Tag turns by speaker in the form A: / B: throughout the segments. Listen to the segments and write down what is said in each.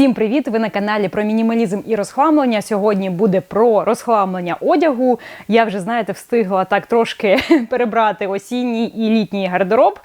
A: Всім привіт! Ви на каналі про мінімалізм і розхламлення. Сьогодні буде про розхламлення одягу. Я вже, знаєте, встигла так трошки перебрати осінній і літній гардероб.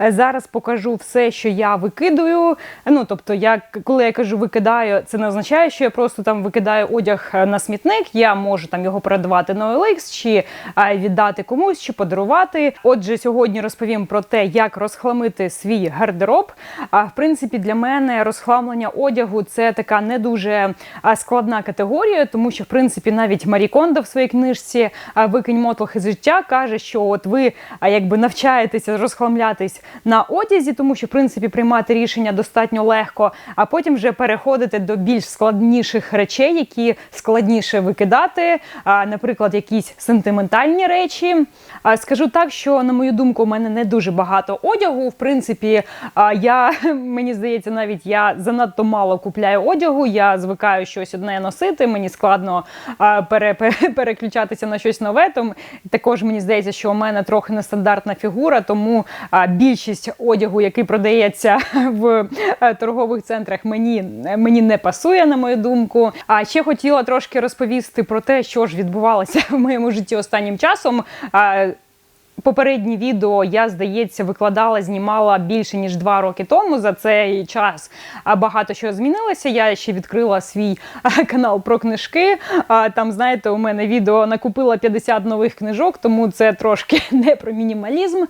A: Е, зараз покажу все, що я викидую. Ну, тобто, я, коли я кажу викидаю, це не означає, що я просто там викидаю одяг е, на смітник. Я можу там його передавати на OLX, чи е, віддати комусь, чи подарувати. Отже, сьогодні розповім про те, як розхламити свій гардероб. А в принципі, для мене розхламлення одягу це така не дуже складна категорія, тому що в принципі навіть Маріконда в своїй книжці Викинь мотлох із життя каже, що от ви якби навчаєтеся розхламлятись на одязі, тому що в принципі приймати рішення достатньо легко, а потім вже переходити до більш складніших речей, які складніше викидати, наприклад, якісь сентиментальні речі. Скажу так, що на мою думку, у мене не дуже багато одягу. В принципі, я мені здається, навіть я занадто мало купую купляю одягу, я звикаю щось одне носити, мені складно а, пере, пере, переключатися на щось нове. Тому також мені здається, що у мене трохи нестандартна фігура, тому а, більшість одягу, який продається в а, е, торгових центрах, мені мені не пасує, на мою думку. А ще хотіла трошки розповісти про те, що ж відбувалося в моєму житті останнім часом. А, Попереднє відео я здається викладала, знімала більше ніж два роки тому. За цей час багато що змінилося. Я ще відкрила свій канал про книжки. Там, знаєте, у мене відео накупила 50 нових книжок, тому це трошки не про мінімалізм.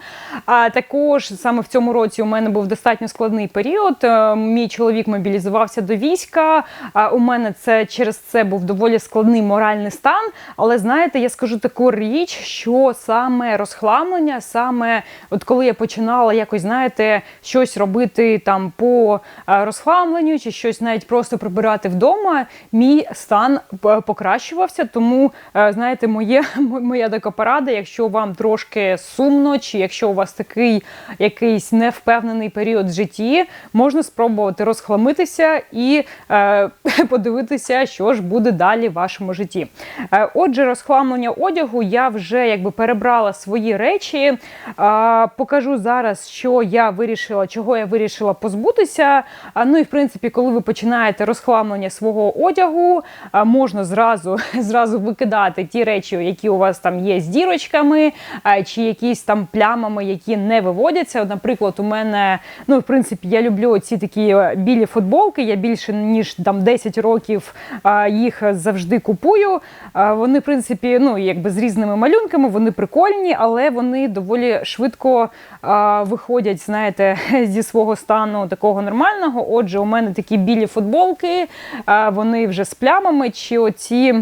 A: А також саме в цьому році у мене був достатньо складний період. Е, мій чоловік мобілізувався до війська. У мене це через це був доволі складний моральний стан. Але знаєте, я скажу таку річ, що саме розхлад переламлення, саме от коли я починала якось, знаєте, щось робити там по е, розхламленню чи щось навіть просто прибирати вдома, мій стан е, покращувався. Тому, е, знаєте, моє, моя така порада, якщо вам трошки сумно, чи якщо у вас такий якийсь невпевнений період в житті, можна спробувати розхламитися і подивитися, що ж буде далі в вашому житті. отже, розхламлення одягу я вже якби перебрала свої речі речі. А, Покажу зараз, що я вирішила, чого я вирішила позбутися. А, Ну і в принципі, коли ви починаєте розхламлення свого одягу, а, можна зразу зразу викидати ті речі, які у вас там є з дірочками, а, чи якісь там плямами, які не виводяться. Наприклад, у мене, ну в принципі, я люблю ці такі е, білі футболки. Я більше ніж там 10 років а, їх завжди купую. А, Вони, в принципі, ну якби з різними малюнками, вони прикольні, але вони доволі швидко а, виходять, знаєте, зі свого стану такого нормального. Отже, у мене такі білі футболки, а, вони вже з плямами. чи оці...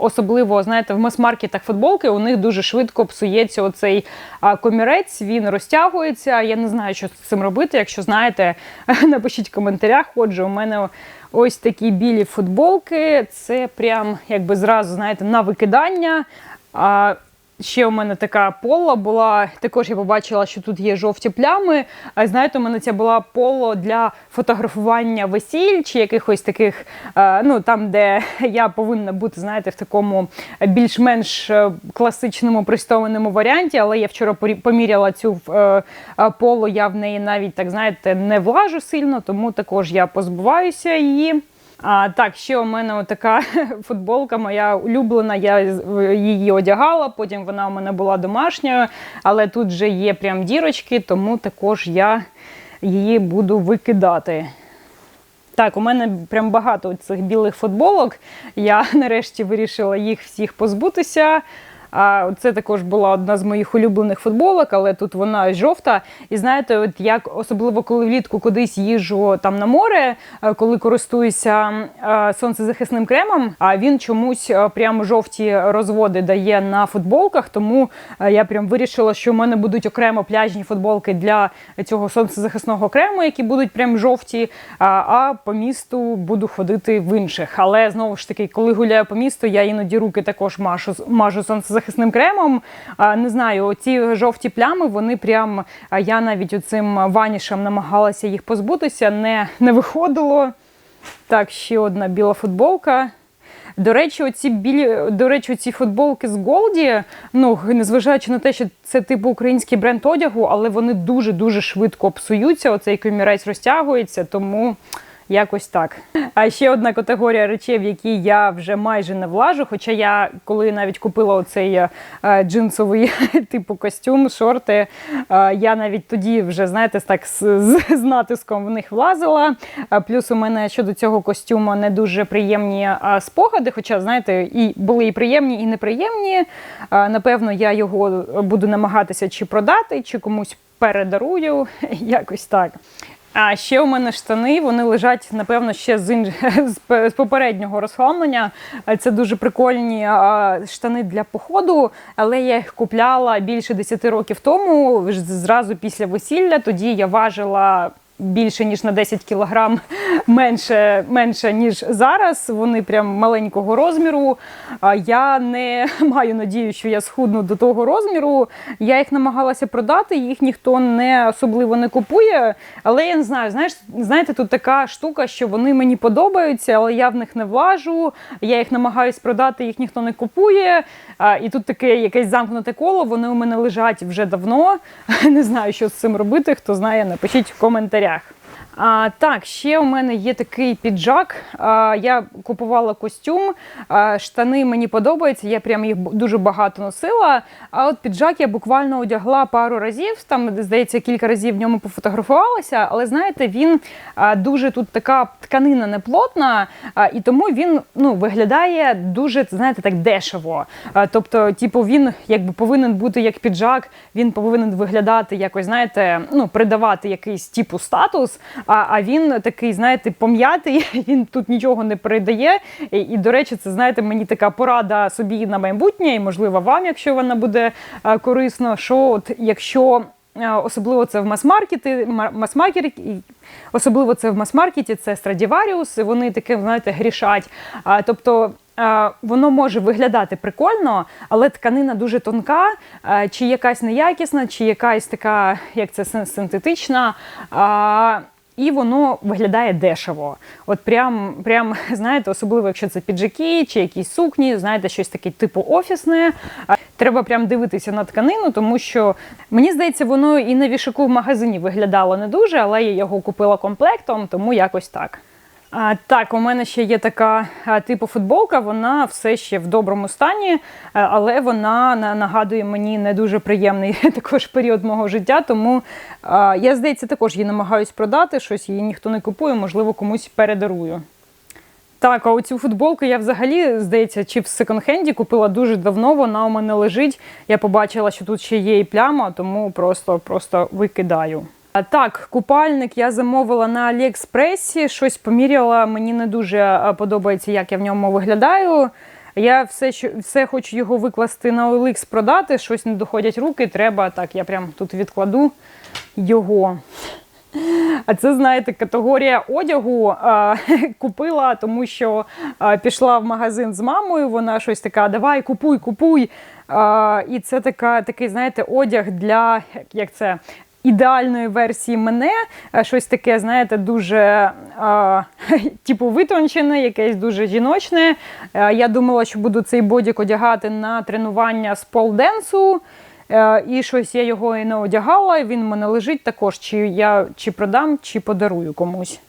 A: Особливо, знаєте, в мас-маркетах футболки у них дуже швидко псується оцей комірець, він розтягується. Я не знаю, що з цим робити. Якщо знаєте, напишіть в коментарях. Отже, у мене ось такі білі футболки. Це прям якби зразу знаєте, на викидання. Ще у мене така поло була. Також я побачила, що тут є жовті плями. А знаєте, у мене це була поло для фотографування весіль чи якихось таких, е, ну там, де я повинна бути, знаєте, в такому більш-менш е, класичному пристованому варіанті. Але я вчора поміряла цю е, поло, я в неї навіть так знаєте не влажу сильно, тому також я позбуваюся її. А, Так, ще у мене така футболка моя улюблена, я її одягала, потім вона у мене була домашньою, але тут вже є прям дірочки, тому також я її буду викидати. Так, у мене прям багато цих білих футболок. Я нарешті вирішила їх всіх позбутися. А це також була одна з моїх улюблених футболок, але тут вона жовта. І знаєте, от як особливо коли влітку кудись їжу там на море, е, коли користуюся е, сонцезахисним кремом, а він чомусь е, прямо жовті розводи дає на футболках. Тому я прям вирішила, що в мене будуть окремо пляжні футболки для цього сонцезахисного крему, які будуть прям жовті. А по місту буду ходити в інших. Але знову ж таки, коли гуляю по місту, я іноді руки також мажу мажу сонцезахисним захисним кремом. Не знаю, ці жовті плями, вони прям я навіть оцим ванішем намагалася їх позбутися, не, не виходило. Так, ще одна біла футболка. До речі, оці білі, до речі, ці футболки з Голді, ну незважаючи на те, що це типу український бренд одягу, але вони дуже дуже швидко псуються. Оцей комірець розтягується, тому. Якось так. А ще одна категорія речей, в які я вже майже не влажу. Хоча я коли навіть купила оцей е, джинсовий типу костюм, шорти, е, я навіть тоді вже, знаєте, так з, з натиском в них влазила. Плюс у мене щодо цього костюму не дуже приємні спогади. Хоча, знаєте, і були і приємні, і неприємні. Напевно, я його буду намагатися чи продати, чи комусь. Передарую якось так. А ще у мене штани вони лежать, напевно, ще з інж... з попереднього розхламлення. Це дуже прикольні штани для походу, але я їх купляла більше 10 років тому, зразу після весілля. Тоді я важила більше ніж на 10 кілограм менше, менше ніж зараз. Вони прям маленького розміру. Я не маю надію, що я схудну до того розміру. Я їх намагалася продати, їх ніхто не особливо не купує. Але я не знаю, знаєш, знаєте, тут така штука, що вони мені подобаються, але я в них не влажу. Я їх намагаюсь продати, їх ніхто не купує. І тут таке якесь замкнуте коло. Вони у мене лежать вже давно. Не знаю, що з цим робити. Хто знає, напишіть в коментарях. Yeah. А, Так, ще у мене є такий піджак. А, Я купувала костюм, а, штани мені подобаються, я прям їх дуже багато носила. А от піджак я буквально одягла пару разів. Там, здається, кілька разів в ньому пофотографувалася, але знаєте, він а, дуже тут така тканина неплотна, а, і тому він ну, виглядає дуже, знаєте, так дешево. А, тобто, типу, він якби повинен бути як піджак, він повинен виглядати якось, знаєте, ну, придавати якийсь типу статус. А а він такий, знаєте, пом'ятий, він тут нічого не передає. І, і, до речі, це знаєте, мені така порада собі на майбутнє, і можливо вам, якщо вона буде е, корисна. що от якщо. Е, особливо це в мас-маркеті, мас-маркеті, особливо це в мас-маркеті, це Страдіваріус, і вони таким, знаєте, грішать. А, Тобто е, воно може виглядати прикольно, але тканина дуже тонка, а, чи якась неякісна, чи якась така, як це синтетична. А, і воно виглядає дешево. От прям, прям знаєте, особливо, якщо це піджаки чи якісь сукні, знаєте, щось таке типу офісне. Треба прям дивитися на тканину, тому що мені здається, воно і на вішаку в магазині виглядало не дуже, але я його купила комплектом, тому якось так. Так, у мене ще є така типу футболка, вона все ще в доброму стані, е, але вона нагадує мені не дуже приємний також період мого життя. Тому я, здається, також її намагаюсь продати щось, її ніхто не купує, можливо, комусь передарую. Так, а оцю футболку я взагалі, здається, чи в секонд-хенді купила дуже давно, вона у мене лежить. Я побачила, що тут ще є і пляма, тому просто, просто викидаю. Так, купальник я замовила на Аліекспресі, щось поміряла. Мені не дуже подобається, як я в ньому виглядаю. Я все все хочу його викласти на OLX, продати, щось не доходять руки, треба так, я прям тут відкладу його. А це, знаєте, категорія одягу а, купила, тому що а, пішла в магазин з мамою, вона щось така: давай, купуй, купуй. А, І це така, такий, знаєте, одяг для як це, ідеальної версії мене, е, щось таке, знаєте, дуже а, е, типу витончене, якесь дуже жіночне. Е, я думала, що буду цей бодік одягати на тренування з полденсу. І щось я його і не одягала, і він в мене лежить також, чи я чи продам, чи подарую комусь.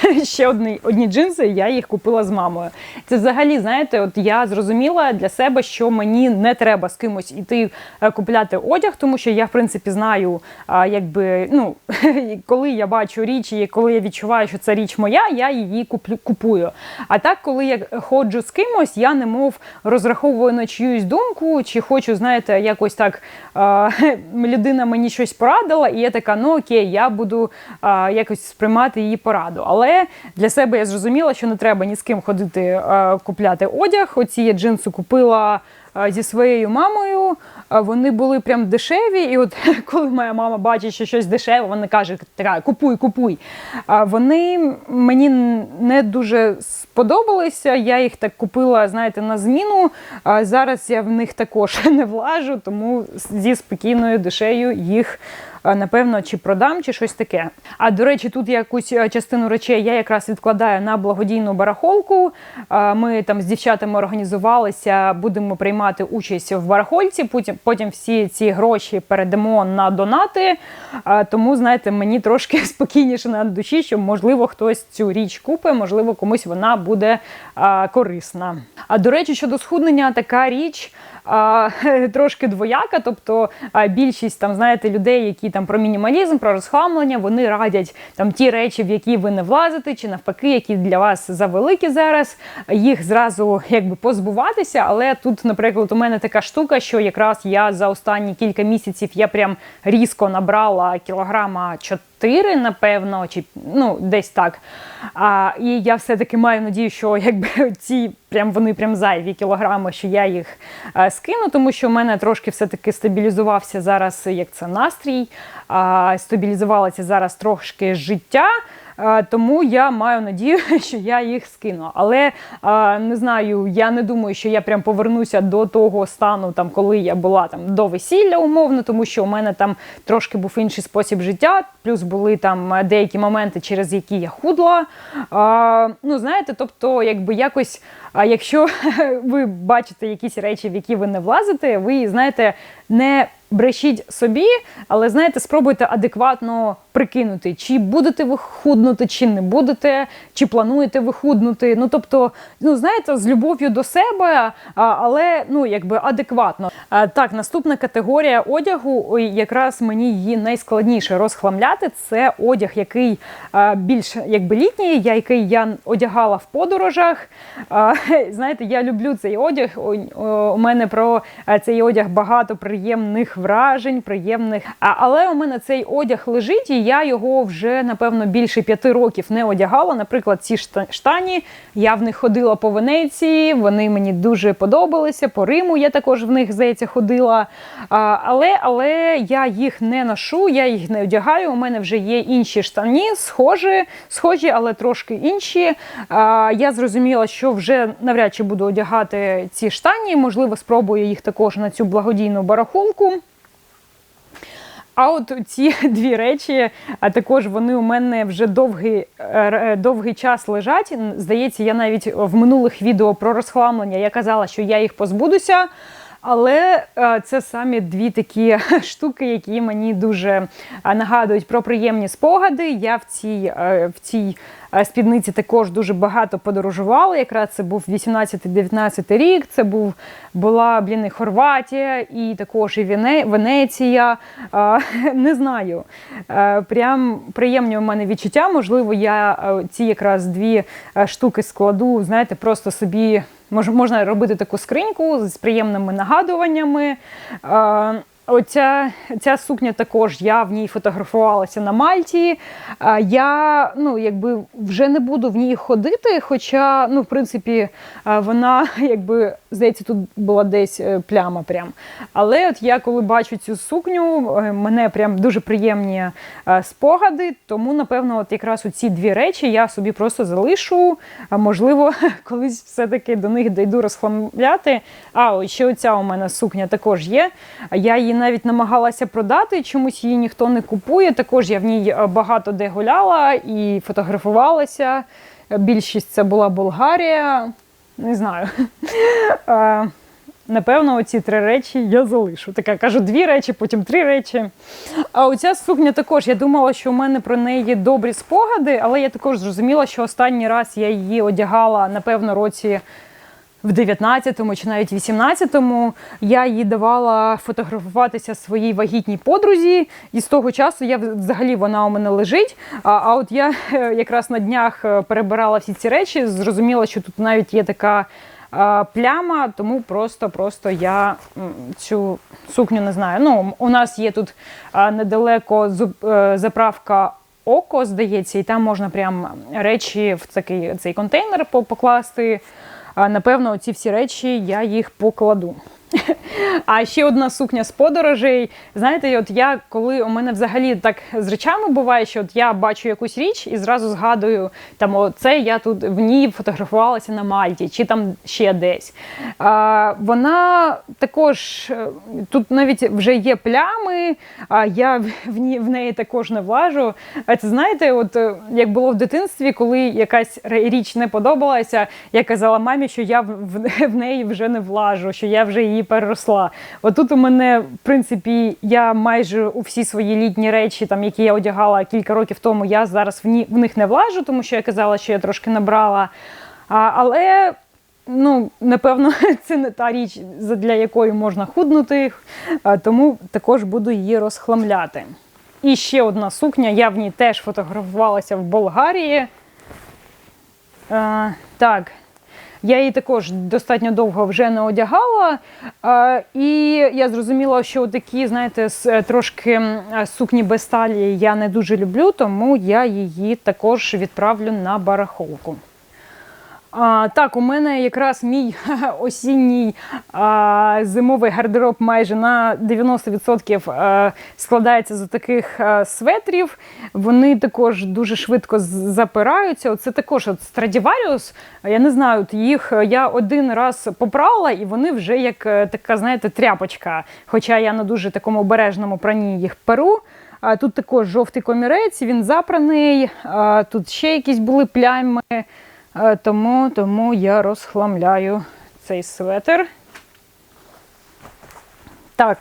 A: ще одні одні джинси, я їх купила з мамою. Це взагалі, знаєте, от я зрозуміла для себе, що мені не треба з кимось іти е, купляти одяг, тому що я, в принципі, знаю, якби ну коли я бачу річ, і коли я відчуваю, що ця річ моя, я її куплю, купую. А так, коли я ходжу з кимось, я немов розраховую на чиюсь думку, чи хочу, знаєте, якось так людина мені щось порадила, і я така, ну окей, я буду якось сприймати її пораду. Але але для себе я зрозуміла, що не треба ні з ким ходити е, купляти одяг. Оці я джинси купила е, зі своєю мамою вони були прям дешеві. І от коли моя мама бачить, що щось дешеве, вона каже: така купуй, купуй. А вони мені не дуже сподобалися. Я їх так купила, знаєте, на зміну. А зараз я в них також не влажу, тому зі спокійною душею їх. Напевно, чи продам, чи щось таке. А до речі, тут якусь частину речей я якраз відкладаю на благодійну барахолку. Ми там з дівчатами організувалися, будемо приймати участь в барахольці. Потім потім всі ці гроші передамо на донати. Е, тому, знаєте, мені трошки спокійніше на душі, що можливо хтось цю річ купить, можливо, комусь вона буде е, корисна. А до речі, щодо схуднення, така річ. трошки двояка. Тобто більшість там, знаєте, людей, які там про мінімалізм, про розхамлення, вони радять там ті речі, в які ви не влазите, чи навпаки, які для вас завеликі зараз, їх зразу якби позбуватися. Але тут, наприклад, у мене така штука, що якраз я за останні кілька місяців я прям різко набрала кілограма 4 4, напевно, чи ну, десь так. А, І я все-таки маю надію, що якби ці прям вони прям зайві кілограми, що я їх а, е, скину, тому що в мене трошки все-таки стабілізувався зараз, як це настрій, а, стабілізувалося зараз трошки життя. Е, тому я маю надію, що я їх скину. Але е, не знаю, я не думаю, що я прям повернуся до того стану, там коли я була там до весілля умовно, тому що у мене там трошки був інший спосіб життя. Плюс були там е, деякі моменти, через які я худла. Ну знаєте, тобто, якби якось. А якщо ви бачите якісь речі, в які ви не влазите, ви знаєте, не брешіть собі, але знаєте, спробуйте адекватно прикинути, чи будете ви худнути, чи не будете, чи плануєте ви худнути. Ну тобто, ну знаєте, з любов'ю до себе, але ну якби адекватно. Так, наступна категорія одягу, якраз мені її найскладніше розхламляти. Це одяг, який більш якби літній, який я одягала в подорожах. знаєте, я люблю цей одяг. У мене про е, цей одяг багато приємних вражень, приємних. Але у мене цей одяг лежить, і я його вже, напевно, більше п'яти років не одягала. Наприклад, ці штані я в них ходила по Венеції, вони мені дуже подобалися. По Риму я також в них здається ходила. Але але я їх не ношу, я їх не одягаю. У мене вже є інші штані, схожі, схожі, але трошки інші. Я зрозуміла, що вже я навряд чи буду одягати ці штані, можливо, спробую їх також на цю благодійну барахолку. А от ці дві речі, а також вони у мене вже довгий е, е, довгий час лежать. Здається, я навіть в минулих відео про розхламлення я казала, що я їх позбудуся. Але е, це самі дві такі штуки, які мені дуже е, нагадують про приємні спогади. Я в цій е, в цій спідниці також дуже багато подорожувала. Якраз це був 18-19 рік. Це був була блін, і Хорватія, і також і Вене, Венеція. Не знаю. Прям приємні у мене відчуття. Можливо, я ці якраз дві штуки складу, знаєте, просто собі Мож, можна робити таку скриньку з приємними нагадуваннями. Е, Оця ця сукня також я в ній фотографувалася на Мальті. Я ну, якби вже не буду в ній ходити. Хоча, ну, в принципі, вона якби здається, тут була десь е, пляма. Прям. Але от я коли бачу цю сукню, е, мене прям дуже приємні е, спогади. Тому, напевно, от якраз ці дві речі я собі просто залишу. Можливо, колись все-таки до них дійду розхламляти. А ще оця у мене сукня також є. Я її навіть намагалася продати. Чомусь її ніхто не купує. Також я в ній е, багато де гуляла і фотографувалася. Е, більшість це була Болгарія. Не знаю. Е, напевно, оці три речі я залишу. Така кажу дві речі, потім три речі. А оця сукня також. Я думала, що у мене про неї добрі спогади, але я також зрозуміла, що останній раз я її одягала, напевно, році в 19-му чи навіть 18-му я їй давала фотографуватися своїй вагітній подрузі, і з того часу я взагалі вона у мене лежить. А, а от я е, якраз на днях е, перебирала всі ці речі, зрозуміла, що тут навіть є така. Пляма, тому просто-просто я цю сукню не знаю. Ну, У нас є тут недалеко е, заправка око, здається, і там можна прям речі в такий цей контейнер покласти. Напевно, ці всі речі я їх покладу. А ще одна сукня з подорожей. Знаєте, от я коли у мене взагалі так з речами буває, що от я бачу якусь річ і зразу згадую, там оце я тут в ній фотографувалася на Мальті чи там ще десь. А, Вона також е, тут навіть вже є плями, а я в ній в неї також не влажу. А це знаєте, от е, як було в дитинстві, коли якась річ не подобалася, я казала мамі, що я в, в неї вже не влажу, що я вже її переросла. Отут у мене, в принципі, я майже у всі свої літні речі, там які я одягала кілька років тому, я зараз в, ні, в них не влажу, тому що я казала, що я трошки набрала. А, Але ну, напевно, це не та річ, для якої можна худнути, тому також буду її розхламляти. І ще одна сукня, я в ній теж фотографувалася в Болгарії. А, Так, я її також достатньо довго вже не одягала. І я зрозуміла, що такі, знаєте, е, трошки е, сукні без талії я не дуже люблю, тому я її також відправлю на барахолку. А, Так, у мене якраз мій осінній а, зимовий гардероб майже на 90% е, складається з таких е, светрів. Вони також дуже швидко запираються. Це також от Stradivarius, Я не знаю, от їх е, я один раз попрала, і вони вже як така, знаєте, тряпочка. Хоча я на дуже такому обережному прані їх перу. А Тут також жовтий комірець, він запраний, тут ще якісь були плями. Е, тому, тому я розхламляю цей светр. Так,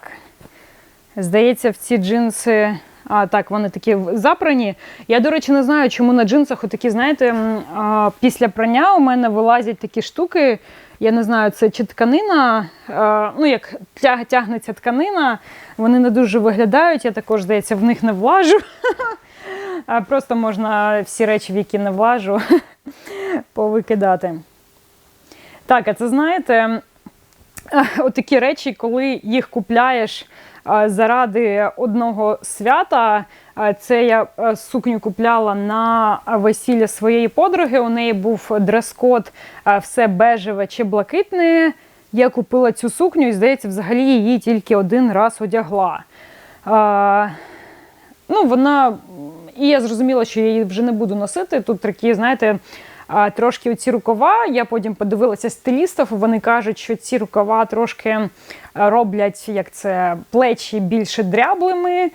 A: здається, в ці джинси. А, Так, вони такі запрані. Я, до речі, не знаю, чому на джинсах отакі, знаєте, після прання у мене вилазять такі штуки. Я не знаю, це чи тканина. ну, як тягнеться тканина, вони не дуже виглядають. Я також, здається, в них не влажу. Просто можна всі речі, в які не влажу, повикидати. Так, а це знаєте, отакі речі, коли їх купляєш заради одного свята, це я сукню купляла на весілля своєї подруги. У неї був дрес-код все бежеве чи блакитне. Я купила цю сукню і, здається, взагалі її тільки один раз одягла ну вона і я зрозуміла, що я її вже не буду носити. Тут такі, знаєте. трошки оці рукава. Я потім подивилася стилістів. Вони кажуть, що ці рукава трошки е, роблять як це плечі більше дряблими.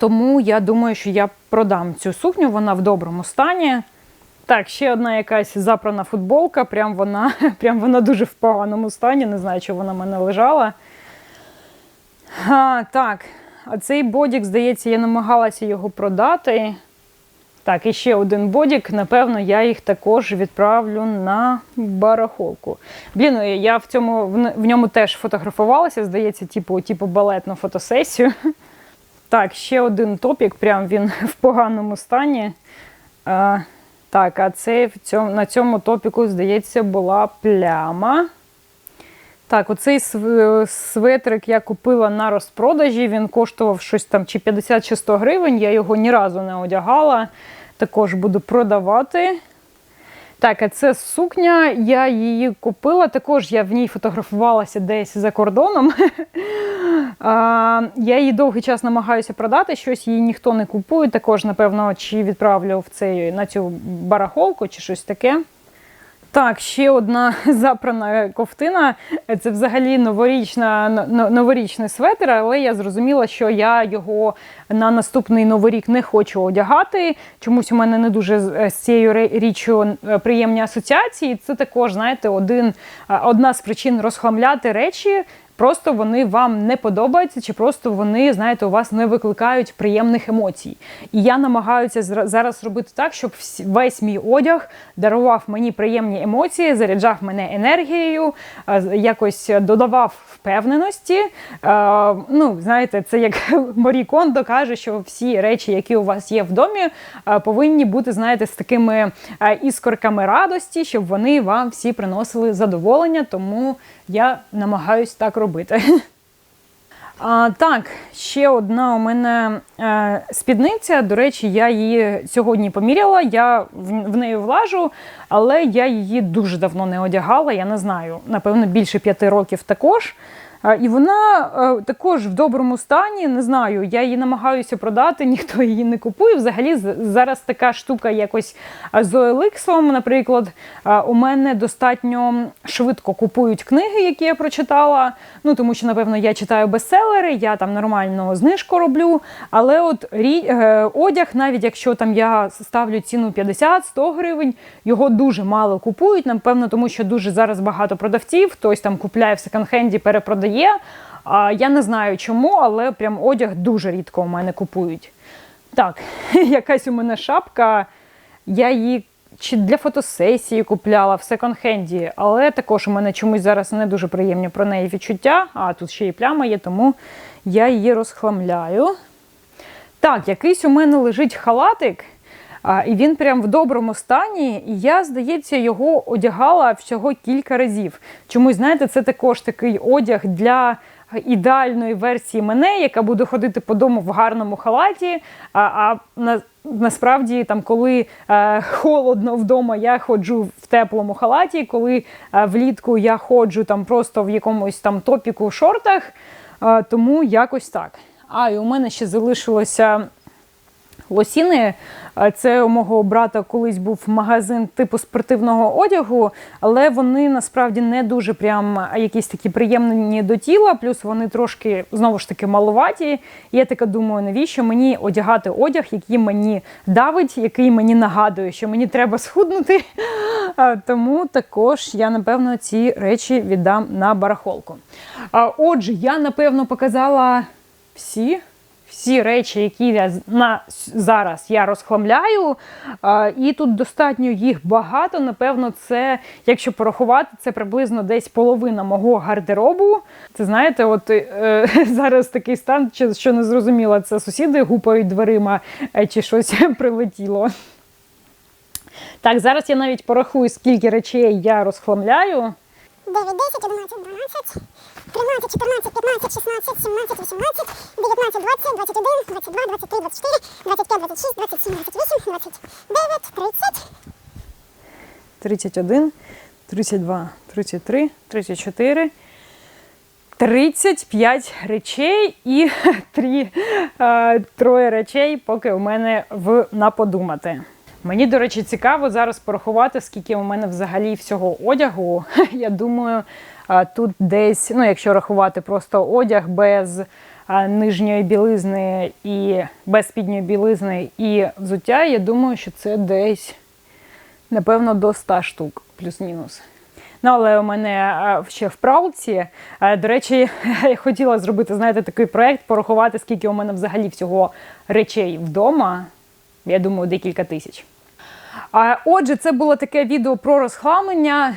A: Тому я думаю, що я продам цю сукню, вона в доброму стані. Так, ще одна якась запрана футболка. Прям вона прям вона дуже в поганому стані. Не знаю, чи вона в мене лежала. А, Так. А цей бодік, здається, я намагалася його продати. Так, і ще один бодік. Напевно, я їх також відправлю на барахолку. Блін, ну, я в цьому в ньому теж фотографувалася, здається, типу, типу балетну фотосесію. Так, ще один топік, прям він в поганому стані. А, Так, а це в цьому, на цьому топіку, здається, була пляма. Так, оцей е, светрик я купила на розпродажі, він коштував щось там чи 50 чи 100 гривень, я його ні разу не одягала. Також буду продавати. Так, а це сукня, я її купила. Також я в ній фотографувалася десь за кордоном. Я її довгий час намагаюся продати, щось її ніхто не купує. Також, напевно, чи відправлю в цей, на цю барахолку, чи щось таке. Так, ще одна запрана ковтина. Це взагалі новорічна новорічний светр, але я зрозуміла, що я його на наступний новий рік не хочу одягати. Чомусь у мене не дуже з цією річчю е, приємні асоціації. Це також, знаєте, один е, одна з причин розхламляти речі просто вони вам не подобаються, чи просто вони, знаєте, у вас не викликають приємних емоцій. І я намагаюся зараз робити так, щоб весь мій одяг дарував мені приємні емоції, заряджав мене енергією, якось додавав впевненості. Ну, знаєте, це як Марі каже, що всі речі, які у вас є в домі, повинні бути, знаєте, з такими іскорками радості, щоб вони вам всі приносили задоволення. Тому я намагаюся так робити робити. А, Так, ще одна у мене е, спідниця. До речі, я її сьогодні поміряла, я в, в неї влажу, але я її дуже давно не одягала. Я не знаю, напевно, більше п'яти років також. І вона е, також в доброму стані. Не знаю, я її намагаюся продати, ніхто її не купує. Взагалі, зараз така штука якось з OLX, Наприклад, у мене достатньо швидко купують книги, які я прочитала. Ну тому що, напевно, я читаю бестселери, я там нормально знижку роблю. Але от е, одяг, навіть якщо там я ставлю ціну 50-100 гривень, його дуже мало купують. Напевно, тому що дуже зараз багато продавців, хтось там купляє в секонд-хенді, перепродає є. Я не знаю чому, але прям одяг дуже рідко у мене купують. Так, якась у мене шапка, я її чи для фотосесії купляла в секонд-хенді, але також у мене чомусь зараз не дуже приємні про неї відчуття. А тут ще і пляма є, тому я її розхламляю. Так, якийсь у мене лежить халатик. А, І він прям в доброму стані. І я, здається, його одягала всього кілька разів. Чомусь, знаєте, це також такий одяг для. Ідеальної версії мене, яка буде ходити по дому в гарному халаті. А а на, насправді, там, коли е, холодно вдома, я ходжу в теплому халаті, коли е, влітку я ходжу там просто в якомусь там топіку в шортах, е, тому якось так. А і у мене ще залишилося Лосіни е, це у мого брата колись був магазин типу спортивного одягу, але вони насправді не дуже прям якісь такі приємні до тіла. Плюс вони трошки знову ж таки малуваті. Я таке думаю, навіщо мені одягати одяг, який мені давить, який мені нагадує, що мені треба схуднути. Тому також я напевно ці речі віддам на барахолку. Отже, я напевно показала всі всі речі, які я на зараз я розхламляю. І тут достатньо їх багато. Напевно, це, якщо порахувати, це приблизно десь половина мого гардеробу. Це знаєте, от е, зараз такий стан, що не зрозуміло, це сусіди гупають дверима е, чи щось прилетіло. Так, зараз я навіть порахую, скільки речей я розхламляю. 9, 10, 11, 12. 13, 14, 15, 16, 17, 18, 19, 20, 21, 22, 23, 24, 25, 26, 27, 28, 29, 30. 31, 32, 33, 34, 35 речей і 3, е, троє речей, поки у мене в на подумати. Мені, до речі, цікаво зараз порахувати, скільки у мене взагалі всього одягу. Я думаю, Тут десь, ну якщо рахувати просто одяг без нижньої білизни і без спідньої білизни і взуття, я думаю, що це десь, напевно, до 100 штук, плюс-мінус. Ну, але у мене ще в пралці. До речі, я хотіла зробити, знаєте, такий проєкт, порахувати, скільки у мене взагалі всього речей вдома. Я думаю, декілька тисяч. Отже, це було таке відео про розхламлення.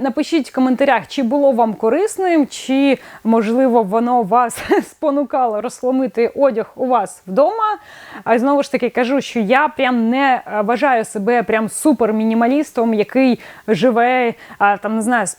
A: Напишіть в коментарях, чи було вам корисним, чи, можливо, воно вас спонукало розхламити одяг у вас вдома. А знову ж таки кажу, що я прям не е, вважаю себе прям супер-мінімалістом, який живе там, не знаю, з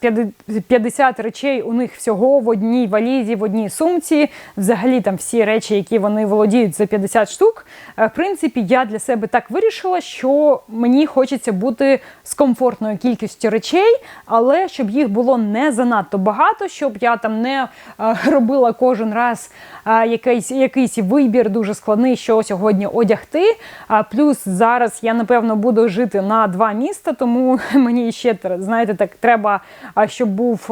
A: 50 речей у них всього в одній валізі, в одній сумці. Взагалі там всі речі, які вони володіють за 50 штук. Е, в принципі, я для себе так вирішила, що мені хочеться бути з комфортною кількістю речей але щоб їх було не занадто багато, щоб я там не е, робила кожен раз е, якийсь якийсь вибір дуже складний, що сьогодні одягти. А плюс зараз я напевно буду жити на два міста, тому мені ще знаєте, так треба, щоб був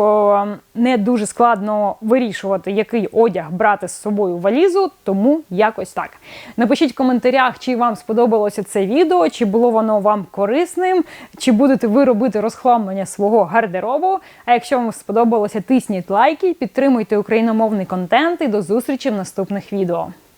A: не дуже складно вирішувати, який одяг брати з собою в валізу, тому якось так. Напишіть в коментарях, чи вам сподобалося це відео, чи було воно вам корисним, чи будете ви робити розхламлення свого свого гардеробу. А якщо вам сподобалося, тисніть лайки, підтримуйте україномовний контент і до зустрічі в наступних відео.